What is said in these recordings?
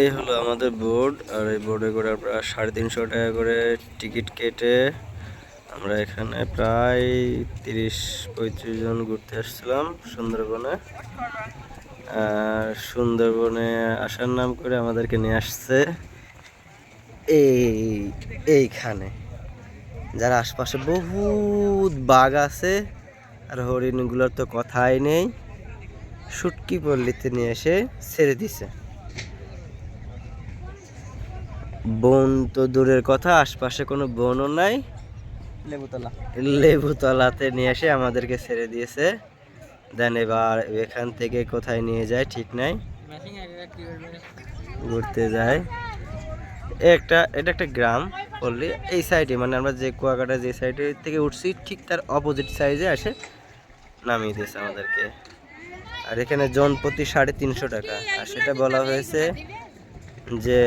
এই হলো আমাদের বোর্ড আর এই বোর্ডে করে আমরা সাড়ে তিনশো টাকা করে টিকিট কেটে আমরা এখানে প্রায় তিরিশ পঁয়ত্রিশ জন ঘুরতে আসছিলাম সুন্দরবনে। আর সুন্দরবনে আসার নাম করে আমাদেরকে নিয়ে আসছে এই, এইখানে। যার আশপাশে বহুত বাঘ আছে, আর হরিণগুলোর তো কথাই নেই। শুটকি পল্লীতে নিয়ে এসে ছেড়ে দিছে। বন তো দূরের কথা আশপাশে কোনো বনও নাই। লেবুতলা। লেবুতলাতে নিয়ে এসে আমাদেরকে ছেড়ে দিয়েছে। দেন এবার এখান থেকে কোথায় নিয়ে যায় ঠিক নাই। ঘুরতে যায়। একটা এটা একটা গ্রাম পল্লী এই সাইডে মানে আমরা যে কুয়াকাটা যে সাইডে থেকে উঠছি ঠিক তার অপোজিট সাইডে আসে নামিয়ে দিয়েছে আমাদেরকে। আর এখানে জন প্রতি সাড়ে তিনশো টাকা। আর সেটা বলা হয়েছে যে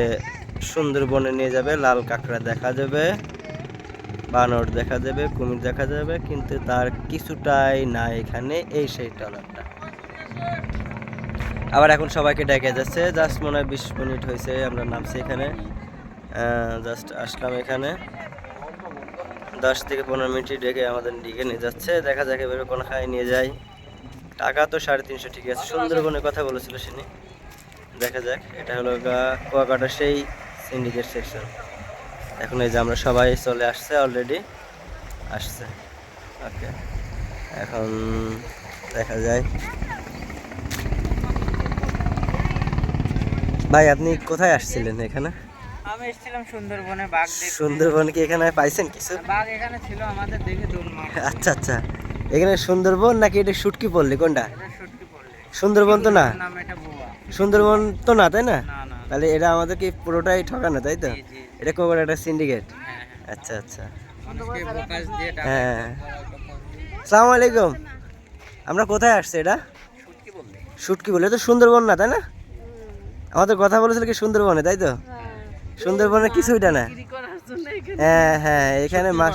সুন্দরবনে নিয়ে যাবে, লাল কাঁকড়া দেখা যাবে, বানর দেখা যাবে, কুমির দেখা যাবে, কিন্তু তার কিছুটাই না এখানে এই সেই টলারটা আবার এখন সবাইকে ডেকে যাচ্ছে, জাস্ট মনে হয় বিশ মিনিট হয়েছে, আমরা নামছি এখানে। জাস্ট আসলাম এখানে। দশ থেকে পনেরো মিনিট ডেকে আমাদের দিকে নিয়ে যাচ্ছে, দেখা যাক এবারে কোনো খাই নিয়ে যাই। টাকা তো সাড়ে তিনশো, ঠিক আছে। সুন্দরবনের কথা বলেছিল সিনি। দেখা যাক, এটা হলো কুয়াকাটা সেই সিন্ডিকেট সেকশন এখন এই যে আমরা সবাই চলে আসছে অলরেডি আসছে। ওকে এখন দেখা যায়। ভাই আপনি কোথায় আসছিলেন এখানে? আমি এসেছিলাম সুন্দরবনে বাঘ দেখতে। সুন্দরবন কি এখানে পাইছেন কিছু? বাঘ এখানে ছিল আমাদের দেখে দৌড় মার আচ্ছা আচ্ছা। এখানে সুন্দরবন নাকি এটা শুটকি পড়লি কোনটা? এটা সত্যি পড়লে সুন্দরবন তো না। নাম এটা বুয়া। সুন্দরবন তো না তাই না। তাহলে এটা আমাদেরকে পুরোটাই ঠকানো তাই তো। এটা কোন একটা সিন্ডিকেট হ্যাঁ আচ্ছা আচ্ছা। মানুষকে বোকাস দিয়ে টাকা হ্যাঁ। সালাম আলাইকুম। আমরা কোথায় আসছি এটা? শুটকি বলে তো সুন্দরবন না তাই না? আমাদের কথা বলেছিল কি সুন্দরবনে তাই তো? সুন্দরবনের কিছুইটা না। হ্যাঁ হ্যাঁ এখানে মাছ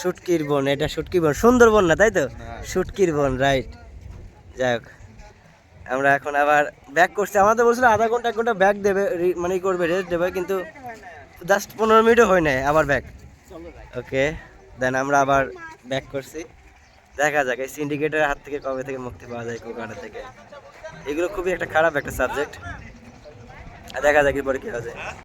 শুটকির বন। এটা শুটকির বন। সুন্দরবন না তাই তো? শুটকির বন রাইট। যাই হোক। আমরা এখন আবার ব্যাক করছি। আমাদের বলছিল আধা ঘণ্টা, এক ঘণ্টা ব্যাক দেবে মানে করবে রেস্ট দেবে, কিন্তু জাস্ট পনেরো মিনিটও হয় নাই আবার ব্যাক ওকে দেন আমরা আবার ব্যাক করছি। দেখা যাক, এই সিন্ডিকেটের হাত থেকে কবে থেকে মুক্তি পাওয়া যায় কোকাটা থেকে। এগুলো খুবই একটা খারাপ একটা সাবজেক্ট দেখা যাক এরপরে কী যায়।